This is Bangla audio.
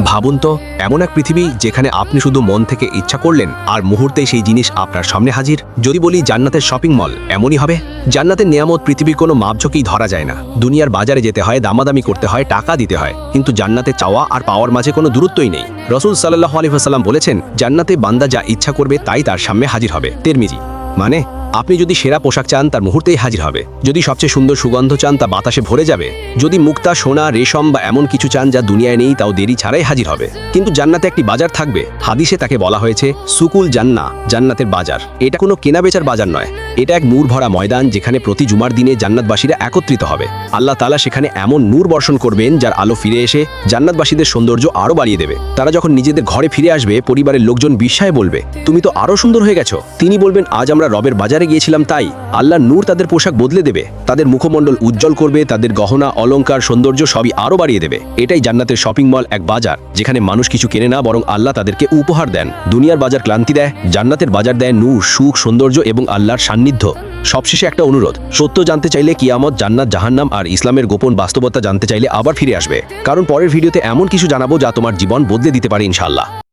ভাবুন তো, এমন এক পৃথিবী যেখানে আপনি শুধু মন থেকে ইচ্ছা করলেন আর মুহূর্তেই সেই জিনিস আপনার সামনে হাজির। যদি বলি জান্নাতের শপিং মল এমনই হবে। জান্নাতের নিয়ামত পৃথিবীর কোনো মাপঝোঁকেই ধরা যায় না। দুনিয়ার বাজারে যেতে হয়, দামাদামি করতে হয়, টাকা দিতে হয়। কিন্তু জান্নাতে চাওয়া আর পাওয়ার মাঝে কোনো দূরত্বই নেই। রসুল সাল্লাহ আলিহাসাল্লাম বলেছেন, জান্নাতে বান্দা যা ইচ্ছা করবে, তাই তার সামনে হাজির হবে। তেরমিজি মানে আপনি যদি সেরা পোশাক চান, তার মুহূর্তেই হাজির হবে। যদি সবচেয়ে সুন্দর সুগন্ধ চান, তা বাতাসে ভরে যাবে। যদি মুক্তা, সোনা, রেশম বা এমন কিছু চান যা দুনিয়ায় নেই, তাও দেরি ছাড়াই হাজির হবে। কিন্তু জান্নাতে একটি বাজার থাকবে। হাদিসে তাকে বলা হয়েছে, সুকুল জান্না, জান্নাতের বাজার। এটা কোনো কেনাবেচার বাজার নয়। এটা এক নূর ভরা ময়দান যেখানে প্রতি জুমার দিনে জান্নাতবাসীরা একত্রিত হবে। আল্লাহ তালা সেখানে এমন নূর বর্ষণ করবেন যার আলো ফিরে এসে জান্নাতবাসীদের সৌন্দর্য আরও বাড়িয়ে দেবে। তারা যখন নিজেদের ঘরে ফিরে আসবে, পরিবারের লোকজন বিস্ময়ে বলবে, তুমি তো আরও সুন্দর হয়ে গেছো। তিনি বলবেন, আজ আমরা রবের বাজারে গিয়েছিলাম, তাই আল্লাহ নূর তাদের পোশাক বদলে দেবে। তাদের মুখমণ্ডল উজ্জ্বল করবে, তাদের গহনা, অলংকার, সৌন্দর্য সবই আরও বাড়িয়ে দেবে। এটাই জান্নাতের শপিং মল এক বাজার, যেখানে মানুষ কিছু কেনে না, বরং আল্লাহ তাদেরকে উপহার দেন। দুনিয়ার বাজার ক্লান্তি দেয়, জান্নাতের বাজার দেয় নূর, সুখ, সৌন্দর্য এবং আল্লাহর সান্নিধ্য সবশেষে একটা অনুরোধ, সত্য জানতে চাইলে কিয়ামত, জান্নাত, জাহান্নাম আর ইসলামের গোপন বাস্তবতা জানতে চাইলে আবার ফিরে আসবে। কারণ পরের ভিডিওতে এমন কিছু জানাব যা তোমার জীবন বদলে দিতে পারে ইনশাল্লাহ